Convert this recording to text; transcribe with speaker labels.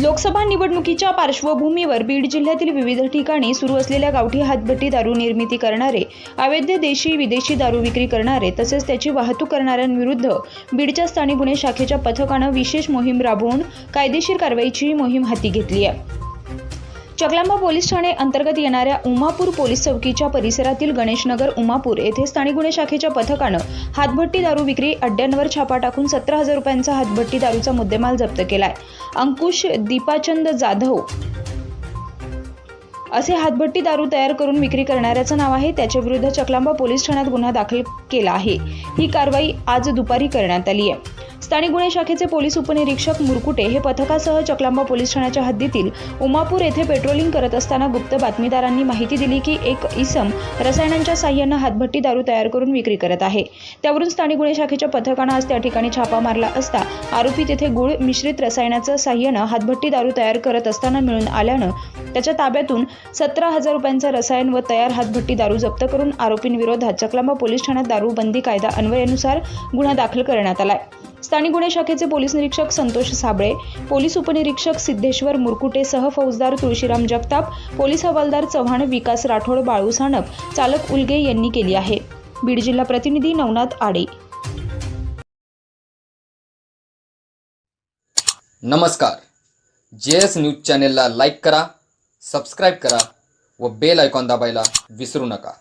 Speaker 1: लोकसभा निवडणुकीच्या पार्श्वभूमीवर बीड जिल्ह्यातील विविध ठिकाणी सुरू असलेल्या गावठी हातभट्टी दारू निर्मिती करणारे अवैध देशी विदेशी दारू विक्री करणारे तसेच त्याची वाहतूक करणाऱ्यांविरुद्ध बीडच्या स्थानिक गुन्हे शाखेच्या पथकानं विशेष मोहीम राबवून कायदेशीर कारवाईची मोहीम हाती घेतली आहे. चकलांबा पोलीस ठाणे अंतर्गत येणाऱ्या उमापूर पोलीस चौकीच्या परिसरातील गणेशनगर उमापूर येथे स्थानिक गुन्हे शाखेच्या पथकानं हातभट्टी दारू विक्री अड्ड्यांवर छापा टाकून सतरा हजार रुपयांचा हातभट्टी दारूचा मुद्देमाल जप्त केलाय. अंकुश दीपाचंद जाधव असे हातभट्टी दारू तयार करून विक्री करणाऱ्याचं नाव आहे. त्याच्या विरुद्ध चकलांबा पोलीस ठाण्यात गुन्हा दाखल केला आहे. ही कारवाई आज दुपारी करण्यात आली आहे. स्थानिक गुन्हे शाखेचे पोलीस उपनिरीक्षक मुरकुटे हे पथकासह चकलांबा पोलीस ठाण्याच्या हद्दीतील उमापूर येथे पेट्रोलिंग करत असताना गुप्त बातमीदारांनी माहिती दिली की एक इसम रसायनांच्या साह्यानं हातभट्टी दारू तयार करून विक्री करत आहे. त्यावरून स्थानिक गुन्हे शाखेच्या पथकानं आज त्या ठिकाणी छापा मारला असता आरोपी तेथे गुळ मिश्रित रसायनाचं साह्यानं हातभट्टी दारू तयार करत असताना मिळून आल्यानं त्याच्या ताब्यातून सतरा हजार रुपयांचं रसायन व तयार हातभट्टी दारू जप्त करून आरोपींविरोधात चकलांबा पोलीस ठाण्यात दारूबंदी कायदा अन्वयानुसार गुन्हा दाखल करण्यात आलाय. स्थानिक गुन्हे शाखेचे पोलीस निरीक्षक संतोष साबळे पोलीस उपनिरीक्षक सिद्धेश्वर मुरकुटेसह फौजदार तुळशीराम जगताप पोलीस हवालदार चव्हाण विकास राठोड बाळू सानप चालक उलगे यांनी केली आहे. बीड जिल्हा प्रतिनिधी नवनाथ आडे.
Speaker 2: नमस्कार. जे एस न्यूज चॅनेलला लाईक करा सबस्क्राईब करा व बेल आयकॉन दाबायला विसरू नका.